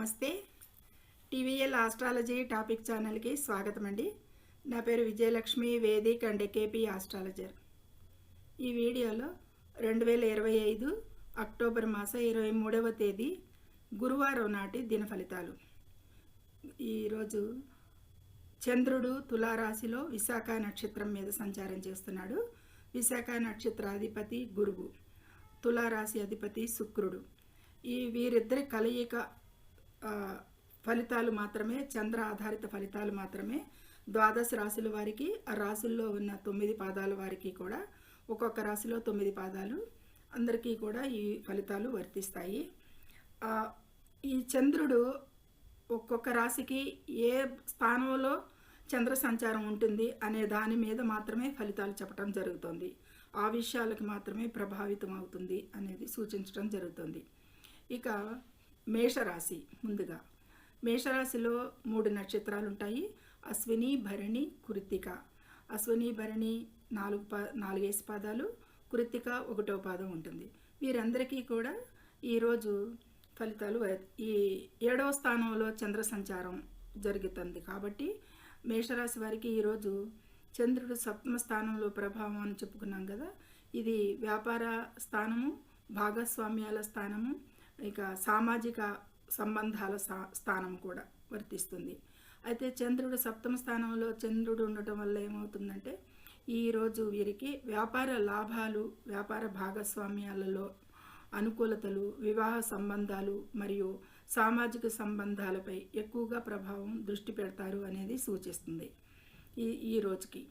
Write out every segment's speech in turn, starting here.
నమస్తే. TVL astrology topic ఛానల్కి స్వాగతం అండి నా పేరు Vijayalakshmi vedic and KP astrologer. ఈ వీడియోలో రెండు వేల ఇరవై ఐదు అక్టోబర్ మాస ఇరవై మూడవ తేదీ గురువారం నాటి దిన ఫలితాలు. ఈరోజు చంద్రుడు తులారాశిలో విశాఖ నక్షత్రం మీద సంచారం చేస్తున్నాడు. విశాఖ నక్షత్రాధిపతి గురువు తులారాశి అధిపతి శుక్రుడు. ఈ వీరిద్దరి కలయిక ఫలితాలు మాత్రమే చంద్ర ఆధారిత ఫలితాలు మాత్రమే. ద్వాదశ రాశుల వారికి ఆ రాశుల్లో ఉన్న తొమ్మిది పాదాల వారికి కూడా ఒక్కొక్క రాశిలో తొమ్మిది పాదాలు అందరికీ కూడా ఈ ఫలితాలు వర్తిస్తాయి. ఈ చంద్రుడు ఒక్కొక్క రాశికి ఏ స్థానంలో చంద్ర సంచారం ఉంటుంది అనే దాని మీద మాత్రమే ఫలితాలు చెప్పడం జరుగుతుంది. ఆ విషయాలకు మాత్రమే ప్రభావితం అవుతుంది అనేది సూచించడం జరుగుతుంది. ఇక మేషరాశి ముందుగా. మేషరాశిలో మూడు నక్షత్రాలు ఉంటాయి అశ్విని భరణి కృత్తిక. అశ్విని భరణి నాలుగు పా నాలుగేసి పాదాలు కృత్తిక ఒకటో పాదం ఉంటుంది. వీరందరికీ కూడా ఈరోజు ఫలితాలు ఈ ఏడవ స్థానంలో చంద్ర సంచారం జరుగుతుంది కాబట్టి మేషరాశి వారికి ఈరోజు చంద్రుడు సప్తమ స్థానంలో ప్రభావం అని చెప్పుకున్నాం కదా ఇది వ్యాపార స్థానము భాగస్వామ్యాల స్థానము ఇక సామాజిక సంబంధాల సా- స్థానం కూడా వర్తిస్తుంది. అయితే చంద్రుడు సప్తమ స్థానంలో చంద్రుడు ఉండటం వల్ల ఏమవుతుందంటే ఈరోజు వీరికి వ్యాపార లాభాలు వ్యాపార భాగస్వామ్యాలలో అనుకూలతలు వివాహ సంబంధాలు మరియు సామాజిక సంబంధాలపై ఎక్కువగా ప్రభావం దృష్టి పెడతారు అనేది సూచిస్తుంది ఈ ఈ రోజుకి.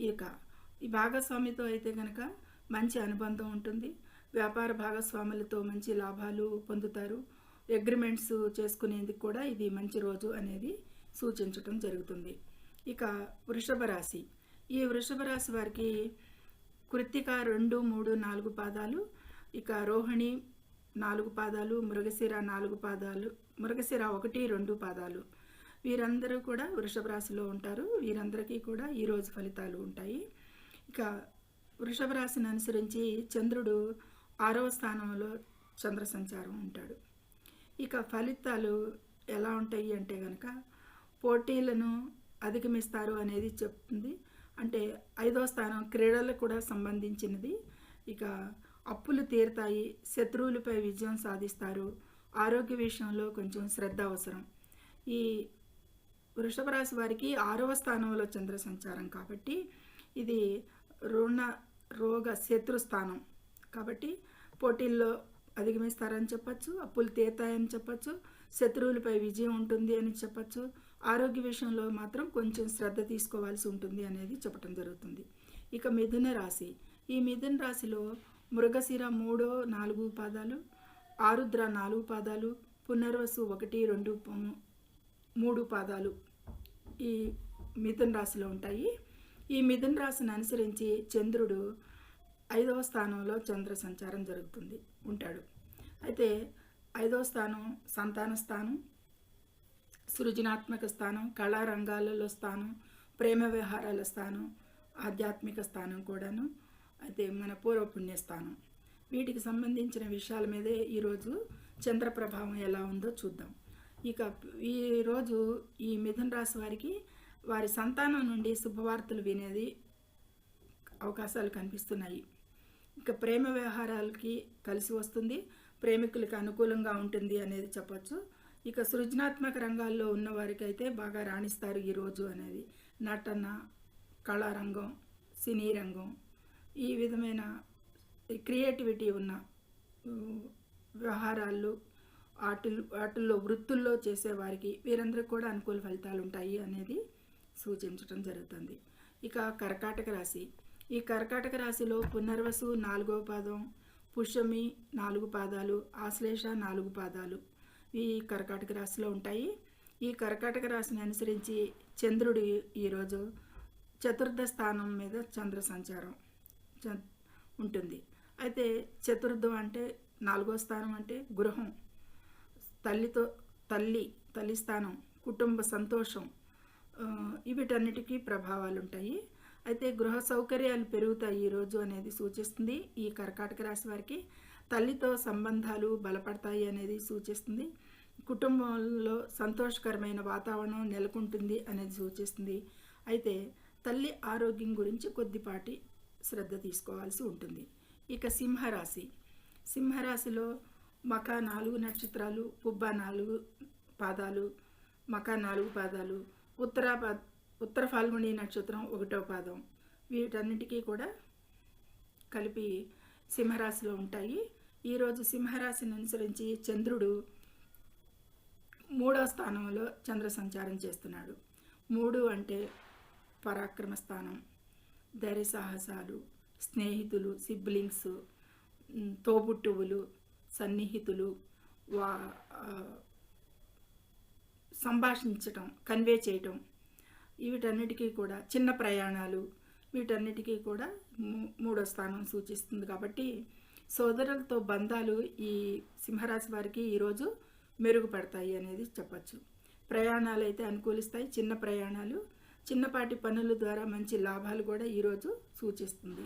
ఇక ఈ భాగస్వామితో అయితే కనుక మంచి అనుబంధం ఉంటుంది. వ్యాపార భాగస్వాములతో మంచి లాభాలు పొందుతారు. అగ్రిమెంట్స్ చేసుకునేందుకు కూడా ఇది మంచి రోజు అనేది సూచించటం జరుగుతుంది. ఇక వృషభ రాశి. ఈ వృషభ రాశి వారికి కృత్తిక రెండు మూడు నాలుగు పాదాలు ఇక రోహిణి నాలుగు పాదాలు మృగశిర నాలుగు పాదాలు మృగశిర ఒకటి రెండు పాదాలు. వీరందరూ కూడా వృషభ రాశిలో ఉంటారు. వీరందరికీ కూడా ఈరోజు ఫలితాలు ఉంటాయి. ఇక వృషభ రాశిని అనుసరించి చంద్రుడు ఆరవ స్థానంలో చంద్ర సంచారం ఉంటాడు. ఇక ఫలితాలు ఎలా ఉంటాయి అంటే కనుక పోటీలను అధిగమిస్తారు అనేది చెప్తుంది. అంటే ఐదవ స్థానం క్రీడలకు కూడా సంబంధించినది. ఇక అప్పులు తీరుతాయి శత్రువులపై విజయం సాధిస్తారు ఆరోగ్య విషయంలో కొంచెం శ్రద్ధ అవసరం. ఈ వృషభ రాశి వారికి ఆరవ స్థానంలో చంద్ర సంచారం కాబట్టి ఇది రుణ రోగ శత్రు స్థానం కాబట్టి పోటీల్లో అధిగమిస్తారని చెప్పచ్చు అప్పులు తీతాయని చెప్పచ్చు శత్రువులపై విజయం ఉంటుంది అని చెప్పచ్చు. ఆరోగ్య విషయంలో మాత్రం కొంచెం శ్రద్ధ తీసుకోవాల్సి ఉంటుంది అనేది చెప్పడం జరుగుతుంది. ఇక మిథున రాశి. ఈ మిథున రాశిలో మృగశిర మూడో నాలుగు పాదాలు ఆరుద్ర నాలుగు పాదాలు పునర్వసు ఒకటి రెండు మూడు పాదాలు ఈ మిథున రాశిలో ఉంటాయి. ఈ మిథున రాశిని అనుసరించి చంద్రుడు ఐదవ స్థానంలో చంద్ర సంచారం జరుగుతుంది ఉంటాడు. అయితే ఐదవ స్థానం సంతాన స్థానం సృజనాత్మక స్థానం కళారంగాలలో స్థానం ప్రేమ వ్యవహారాల స్థానం ఆధ్యాత్మిక స్థానం కూడాను అయితే మన పూర్వపుణ్య స్థానం. వీటికి సంబంధించిన విషయాల మీదే ఈరోజు చంద్ర ప్రభావం ఎలా ఉందో చూద్దాం. ఇక ఈరోజు ఈ మిథున రాశి వారికి వారి సంతానం నుండి శుభవార్తలు వినేది అవకాశాలు కనిపిస్తున్నాయి. ఇక ప్రేమ వ్యవహారాలకి కలిసి వస్తుంది. ప్రేమికులకి అనుకూలంగా ఉంటుంది అనేది చెప్పచ్చు. ఇక సృజనాత్మక రంగాల్లో ఉన్న వారికైతే బాగా రాణిస్తారు ఈరోజు అనేది. నటన కళారంగం సినీ రంగం ఈ విధమైన క్రియేటివిటీ ఉన్న వ్యవహారాలు వాటిల్ వాటిల్లో వృత్తుల్లో చేసేవారికి వీరందరికీ కూడా అనుకూల ఫలితాలు ఉంటాయి అనేది సూచించడం జరుగుతుంది. ఇక కర్కాటక రాశి ఈ కర్కాటక రాశిలో పునర్వసు నాలుగవ పాదం పుష్యమి నాలుగు పాదాలు ఆశ్లేష నాలుగు పాదాలు ఈ కర్కాటక రాశిలో ఉంటాయి. ఈ కర్కాటక రాశిని అనుసరించి చంద్రుడు ఈరోజు చతుర్థ స్థానం మీద చంద్ర సంచారం చ- ఉంటుంది. అయితే చతుర్థం అంటే నాలుగో స్థానం అంటే గృహం తల్లితో తల్లి తల్లి స్థానం కుటుంబ సంతోషం వీటన్నిటికీ ప్రభావాలు ఉంటాయి అయితే గృహ సౌకర్యాలు పెరుగుతాయి ఈరోజు అనేది సూచిస్తుంది. ఈ కర్కాటక రాశి వారికి తల్లితో సంబంధాలు బలపడతాయి అనేది సూచిస్తుంది. కుటుంబంలో సంతోషకరమైన వాతావరణం నెలకొంటుంది అనేది సూచిస్తుంది. అయితే తల్లి ఆరోగ్యం గురించి కొద్దిపాటి శ్రద్ధ తీసుకోవాల్సి ఉంటుంది. ఇక సింహరాశి. సింహరాశిలో మక నాలుగు నక్షత్రాలు పుబ్బ నాలుగు పాదాలు మక నాలుగు పాదాలు ఉత్తరా ఉత్తర ఫాల్గుణి నక్షత్రం ఒకటో పాదం. వీటన్నిటికీ కూడా కలిపి సింహరాశిలో ఉంటాయి. ఈరోజు సింహరాశిని అనుసరించి చంద్రుడు మూడో స్థానంలో చంద్ర సంచారం చేస్తున్నాడు. మూడు అంటే పరాక్రమ స్థానం ధైర్య సాహసాలు స్నేహితులు సిబ్లింగ్స్ తోబుట్టువులు సన్నిహితులు వా సంభాషించటం కన్వే చేయటం వీటన్నిటికీ కూడా చిన్న ప్రయాణాలు వీటన్నిటికీ కూడా మూ- మూడో స్థానం సూచిస్తుంది కాబట్టి సోదరులతో బంధాలు ఈ సింహరాశి వారికి ఈరోజు మెరుగుపడతాయి అనేది చెప్పచ్చు. ప్రయాణాలు అయితే అనుకూలిస్తాయి చిన్న ప్రయాణాలు చిన్నపాటి పనుల ద్వారా మంచి లాభాలు కూడా ఈరోజు సూచిస్తుంది.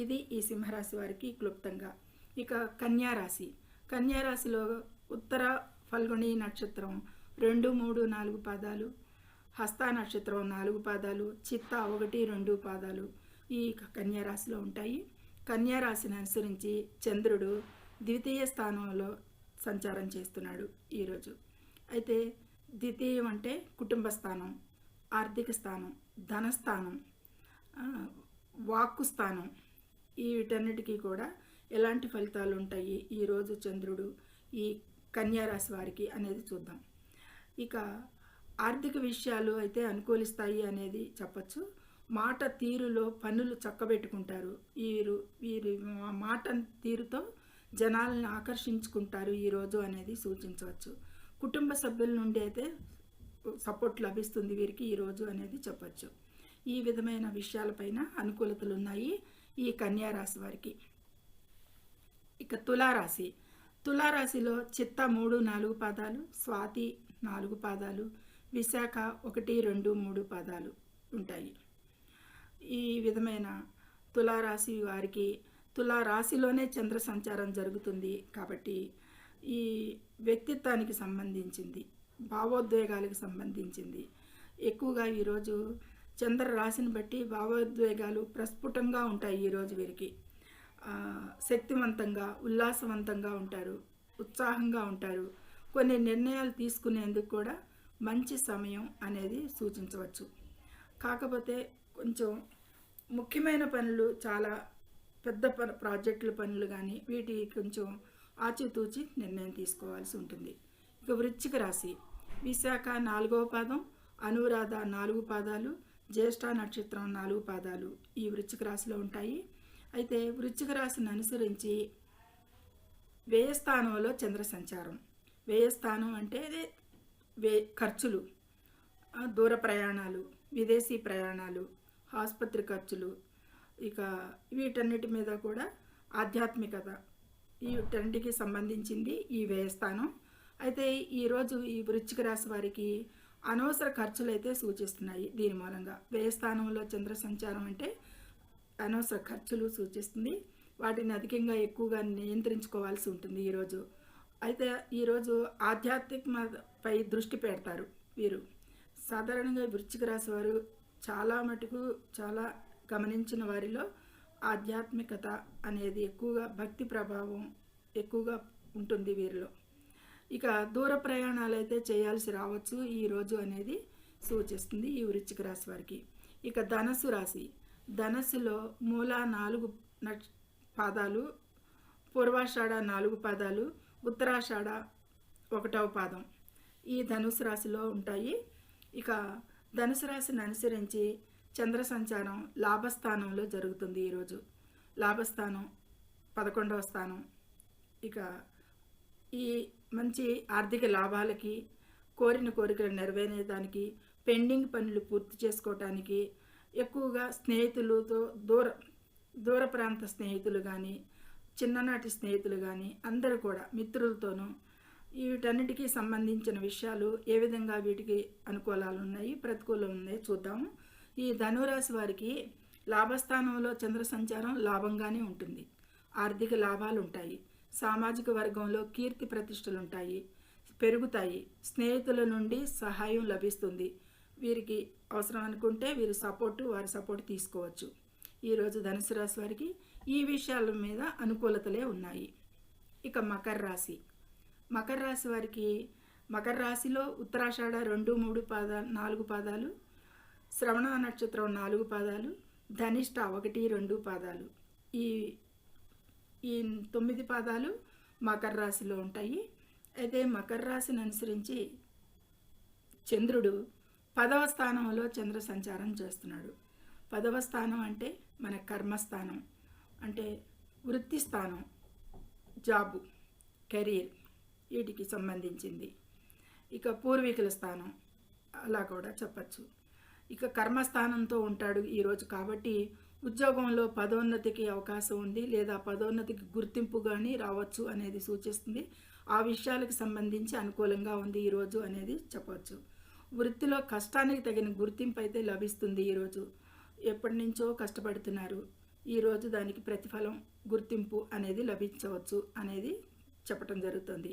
ఇది ఈ సింహరాశి వారికి క్లుప్తంగా. ఇక కన్యారాశి కన్యారాశిలో ఉత్తర ఫల్గుణి నక్షత్రం రెండు మూడు నాలుగు పాదాలు హస్త నక్షత్రం నాలుగు పాదాలు చిత్త ఒకటి రెండు పాదాలు ఈ కన్యారాశిలో ఉంటాయి. కన్యారాశిని అనుసరించి చంద్రుడు ద్వితీయ స్థానంలో సంచారం చేస్తున్నాడు ఈరోజు. అయితే ద్వితీయం అంటే కుటుంబ స్థానం ఆర్థిక స్థానం ధనస్థానం వాక్కు స్థానం. ఈ వీటన్నిటికీ కూడా ఎలాంటి ఫలితాలు ఉంటాయి ఈరోజు చంద్రుడు ఈ కన్యారాశి వారికి అనేది చూద్దాం. ఇక ఆర్థిక విషయాలు అయితే అనుకూలిస్తాయి అనేది చెప్పచ్చు. మాట తీరులో పనులు చక్కబెట్టుకుంటారు. వీరు వీరి మాట తీరుతో జనాలను ఆకర్షించుకుంటారు ఈరోజు అనేది సూచించవచ్చు. కుటుంబ సభ్యుల నుండి అయితే సపోర్ట్ లభిస్తుంది వీరికి ఈరోజు అనేది చెప్పచ్చు. ఈ విధమైన విషయాలపైన అనుకూలతలు ఉన్నాయి ఈ కన్యారాశి వారికి. ఇక తులారాశి. తులారాశిలో చిత్త మూడు నాలుగు పాదాలు స్వాతి నాలుగు పాదాలు విశాఖ ఒకటి రెండు మూడు పాదాలు ఉంటాయి. ఈ విధమైన తులారాశి వారికి తులారాశిలోనే చంద్ర సంచారం జరుగుతుంది కాబట్టి ఈ వ్యక్తిత్వానికి సంబంధించింది భావోద్వేగాలకు సంబంధించింది. ఎక్కువగా ఈరోజు చంద్ర రాశిని బట్టి భావోద్వేగాలు ప్రస్ఫుటంగా ఉంటాయి ఈరోజు వీరికి. శక్తివంతంగా ఉల్లాసవంతంగా ఉంటారు ఉత్సాహంగా ఉంటారు. కొన్ని నిర్ణయాలు తీసుకునేందుకు కూడా మంచి సమయం అనేది సూచించవచ్చు. కాకపోతే కొంచెం ముఖ్యమైన పనులు చాలా పెద్ద ప ప్రాజెక్టుల పనులు కానీ వీటి కొంచెం ఆచితూచి నిర్ణయం తీసుకోవాల్సి ఉంటుంది. ఇక వృశ్చిక రాశి. విశాఖ నాలుగవ పాదం అనురాధ నాలుగు పాదాలు జ్యేష్ఠ నక్షత్రం నాలుగు పాదాలు ఈ వృశ్చిక రాశిలో ఉంటాయి. అయితే వృశ్చిక రాశిని అనుసరించి వ్యయస్థానంలో చంద్ర సంచారం. వ్యయస్థానం అంటే వే ఖర్చులు దూర ప్రయాణాలు విదేశీ ప్రయాణాలు ఆసుపత్రి ఖర్చులు ఇక వీటన్నిటి మీద కూడా ఆధ్యాత్మికత వీటన్నిటికి సంబంధించింది ఈ వ్యయస్థానం. అయితే ఈరోజు ఈ వృశ్చిక రాశి వారికి అనవసర ఖర్చులు అయితే సూచిస్తున్నాయి దీని మూలంగా. వ్యయస్థానంలో చంద్ర సంచారం అంటే అనవసర ఖర్చులు సూచిస్తుంది. వాటిని అధికంగా ఎక్కువగా నియంత్రించుకోవాల్సి ఉంటుంది ఈరోజు అయితే ఈరోజు ఆధ్యాత్మిక పై దృష్టి పెడతారు వీరు. సాధారణంగా వృశ్చిక రాశి వారు చాలా మటుకు చాలా గమనించిన వారిలో ఆధ్యాత్మికత అనేది ఎక్కువగా భక్తి ప్రభావం ఎక్కువగా ఉంటుంది వీరిలో. ఇక దూర ప్రయాణాలు అయితే చేయాల్సి రావచ్చు ఈ రోజు అనేది సూచిస్తుంది ఈ వృశ్చిక రాశి వారికి. ఇక ధనస్సు రాశి. ధనస్సులో మూల నాలుగు పాదాలు పూర్వాషాఢ నాలుగు పాదాలు ఉత్తరాషాఢ ఒకటవ పాదం. ఈ ధనుసు రాశిలో ఉంటాయి. ఇక ధనుసు రాశిని అనుసరించి చంద్ర సంచారం లాభస్థానంలో జరుగుతుంది ఈరోజు లాభస్థానం పదకొండవ స్థానం. ఇక ఈ మంచి ఆర్థిక లాభాలకి కోరిన కోరికలు నెరవేరేదానికి పెండింగ్ పనులు పూర్తి చేసుకోవటానికి ఎక్కువగా స్నేహితులతో దూర దూర ప్రాంత స్నేహితులు కానీ చిన్ననాటి స్నేహితులు కానీ అందరూ కూడా మిత్రులతోనూ వీటన్నిటికీ సంబంధించిన విషయాలు ఏ విధంగా వీటికి అనుకూలాలు ఉన్నాయి ప్రతికూలం ఉన్నాయి చూద్దాము. ఈ ధనురాశి వారికి లాభస్థానంలో చంద్ర సంచారం లాభంగానే ఉంటుంది. ఆర్థిక లాభాలు ఉంటాయి. సామాజిక వర్గంలో కీర్తి ప్రతిష్టలు ఉంటాయి పెరుగుతాయి. స్నేహితుల నుండి సహాయం లభిస్తుంది. వీరికి అవసరం అనుకుంటే వీరి సపోర్టు వారి సపోర్ట్ తీసుకోవచ్చు. ఈరోజు ధనుసు రాశి వారికి ఈ విషయాల మీద అనుకూలతలే ఉన్నాయి. ఇక మకర రాశి. మకర రాశి వారికి మకర రాశిలో ఉత్తరాషాఢ రెండు మూడు పాదాలు నాలుగు పాదాలు శ్రవణ నక్షత్రం నాలుగు పాదాలు ధనిష్ట ఒకటి రెండు పాదాలు. ఈ ఈ తొమ్మిది పాదాలు మకర రాశిలో ఉంటాయి. అయితే మకర రాశిని అనుసరించి చంద్రుడు పదవ స్థానంలో చంద్ర సంచారం చేస్తున్నాడు. పదవ స్థానం అంటే మన కర్మస్థానం అంటే వృత్తి స్థానం జాబు కెరీర్. వీటికి సంబంధించింది. ఇక పూర్వీకుల స్థానం అలా కూడా చెప్పచ్చు. ఇక కర్మస్థానంతో ఉంటాడు ఈరోజు కాబట్టి ఉద్యోగంలో పదోన్నతికి అవకాశం ఉంది లేదా పదోన్నతికి గుర్తింపు కానీ రావచ్చు అనేది సూచిస్తుంది. ఆ విషయాలకు సంబంధించి అనుకూలంగా ఉంది ఈరోజు అనేది చెప్పవచ్చు వృత్తిలో కష్టానికి తగిన గుర్తింపు అయితే లభిస్తుంది ఈరోజు ఎప్పటి నుంచో కష్టపడుతున్నారు. ఈరోజు దానికి ప్రతిఫలం గుర్తింపు అనేది లభించవచ్చు అనేది చెప్పటం జరుగుతుంది.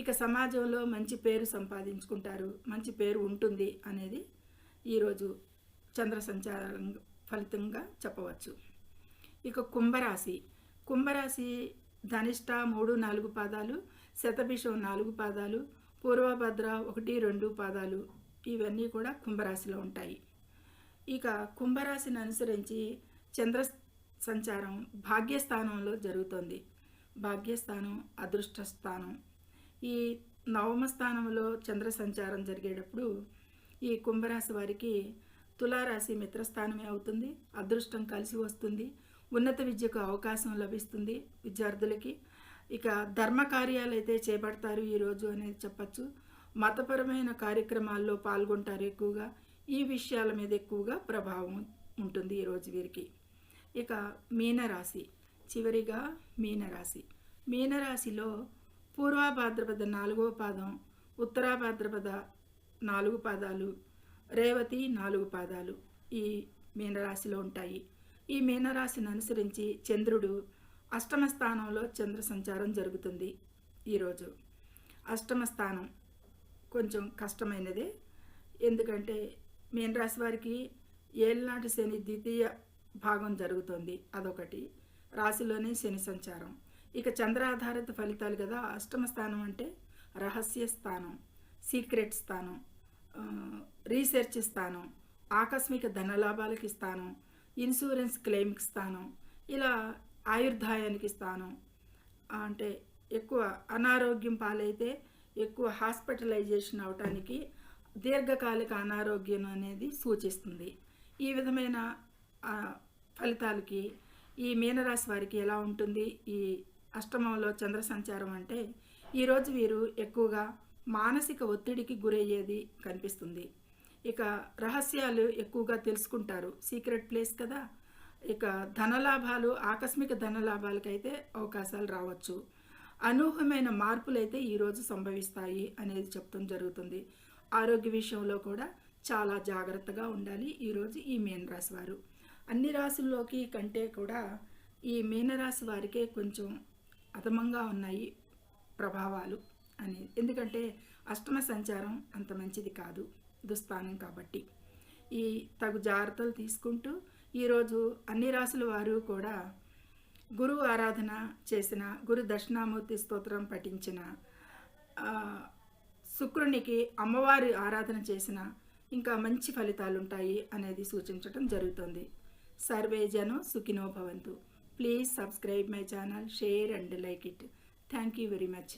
ఇక సమాజంలో మంచి పేరు సంపాదించుకుంటారు మంచి పేరు ఉంటుంది అనేది ఈరోజు చంద్ర సంచారం ఫలితంగా చెప్పవచ్చు. ఇక కుంభరాశి. కుంభరాశి ధనిష్ట మూడు నాలుగు పాదాలు శతభిషం నాలుగు పాదాలు పూర్వభద్ర ఒకటి రెండు పాదాలు ఇవన్నీ కూడా కుంభరాశిలో ఉంటాయి. ఇక కుంభరాశిని అనుసరించి చంద్ర సంచారం భాగ్యస్థానంలో జరుగుతుంది. భాగ్యస్థానం అదృష్ట స్థానం ఈ నవమ స్థానంలో చంద్ర సంచారం జరిగేటప్పుడు ఈ కుంభరాశి వారికి తులారాశి మిత్రస్థానమే అవుతుంది. అదృష్టం కలిసి వస్తుంది. ఉన్నత విద్యకు అవకాశం లభిస్తుంది విద్యార్థులకి. ఇక ధర్మ కార్యాలు అయితే చేపడతారు ఈరోజు అనేది చెప్పచ్చు. మతపరమైన కార్యక్రమాల్లో పాల్గొంటారు ఎక్కువగా. ఈ విషయాల మీద ఎక్కువగా ప్రభావం ఉంటుంది ఈరోజు వీరికి. ఇక మీనరాశి. చివరిగా మీనరాశి. మీనరాశిలో పూర్వాభాద్రపద నాలుగవ పాదం ఉత్తరాభాద్రపద నాలుగు పాదాలు రేవతి నాలుగు పాదాలు ఈ మీనరాశిలో ఉంటాయి. ఈ మీనరాశిని అనుసరించి చంద్రుడు అష్టమ స్థానంలో చంద్ర సంచారం జరుగుతుంది ఈరోజు. అష్టమ స్థానం కొంచెం కష్టమైనదే. ఎందుకంటే మీనరాశి వారికి ఏళ్ళనాటి శని ద్వితీయ భాగం జరుగుతుంది అదొకటి. రాశిలోనే శని సంచారం. ఇక చంద్ర ఆధారిత ఫలితాలు కదా అష్టమ స్థానం అంటే రహస్య స్థానం సీక్రెట్ స్థానం రీసెర్చ్ స్థానం ఆకస్మిక ధనలాభాలకి స్థానం ఇన్సూరెన్స్ క్లెయిమ్కి స్థానం ఇలా ఆయుర్దాయానికి స్థానం. అంటే ఎక్కువ అనారోగ్యం పాలైతే ఎక్కువ హాస్పిటలైజేషన్ అవటానికి దీర్ఘకాలిక అనారోగ్యం అనేది సూచిస్తుంది. ఈ విధమైన ఫలితాలకి ఈ మీనరాశి వారికి ఎలా ఉంటుంది? ఈ అష్టమంలో చంద్ర సంచారం అంటే ఈరోజు వీరు ఎక్కువగా మానసిక ఒత్తిడికి గురయ్యేది కనిపిస్తుంది. ఇక రహస్యాలు ఎక్కువగా తెలుసుకుంటారు. సీక్రెట్ ప్లేస్ కదా? ఇక ధనలాభాలు ఆకస్మిక ధనలాభాలకైతే అవకాశాలు రావచ్చు. అనూహ్యమైన మార్పులు అయితే ఈరోజు సంభవిస్తాయి అనేది చెప్తాం జరుగుతుంది. ఆరోగ్య విషయంలో కూడా చాలా జాగ్రత్తగా ఉండాలి ఈరోజు ఈ మీనరాశి వారు. అన్ని రాశుల్లోకి కంటే కూడా ఈ మీనరాశి వారికే కొంచెం అధమంగా ఉన్నాయి ప్రభావాలు అని ఎందుకంటే అష్టమ సంచారం అంత మంచిది కాదు దుస్థానం కాబట్టి. ఈ తగు జాగ్రత్తలు తీసుకుంటూ ఈరోజు అన్ని రాసుల వారు కూడా గురు ఆరాధన చేసిన గురు దక్షిణామూర్తి స్తోత్రం పఠించిన శుక్రునికి అమ్మవారి ఆరాధన చేసిన ఇంకా మంచి ఫలితాలు ఉంటాయి అనేది సూచించడం జరుగుతుంది. సర్వే జనం సుఖినో భవంతు. Please subscribe my channel share and like it. Thank you very much.